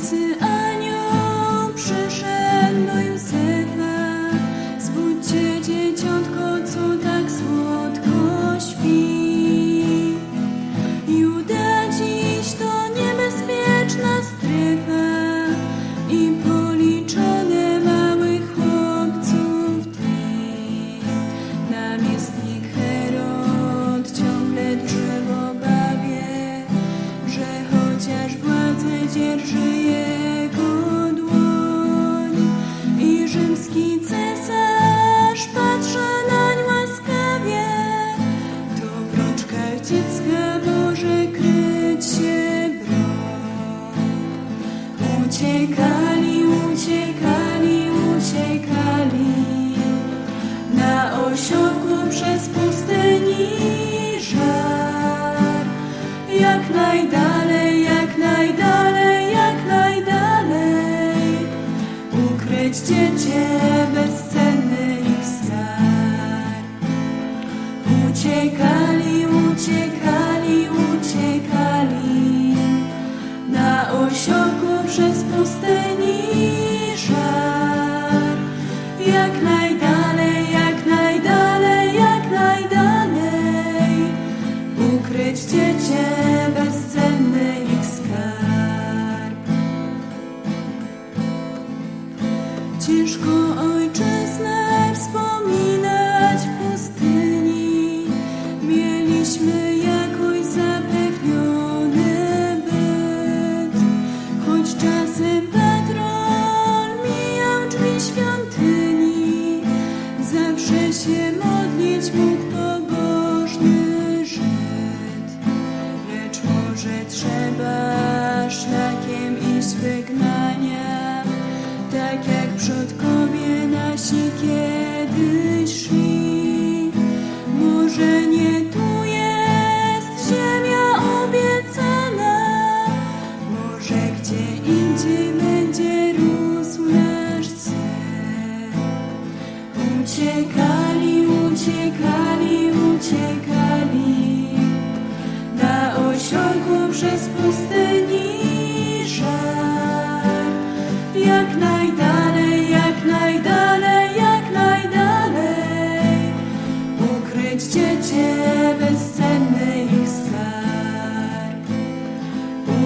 Śpiący anioł osiołku przez pustyni żar. Jak najdalej, jak najdalej, jak najdalej ukryć dziecię bezcenny ich skarb. Uciekali, uciekali, uciekali na osiołku przez pustyni żar. Jak Może trzeba szlakiem iść wygnania, tak jak przodkowie nasi kiedyś szli. Może nie tu jest ziemia obiecana, może gdzie indziej będzie rósł nasz cel. Uciekali,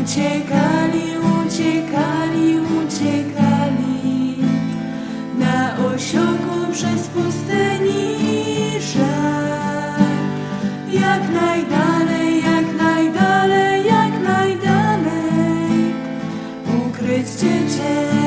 Uciekali, uciekali, uciekali. Na osiołku przez pustyni. Jak najdalej, jak najdalej, jak najdalej. Ukryć dziecię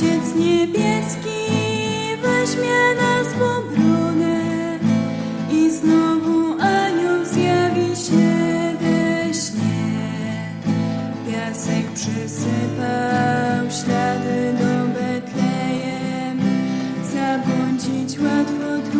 Ojciec Niebieski weźmie nas w obronę i znowu anioł zjawi się we śnie. Piasek przysypał ślady do Betlejem, zabłądzić łatwo, trudny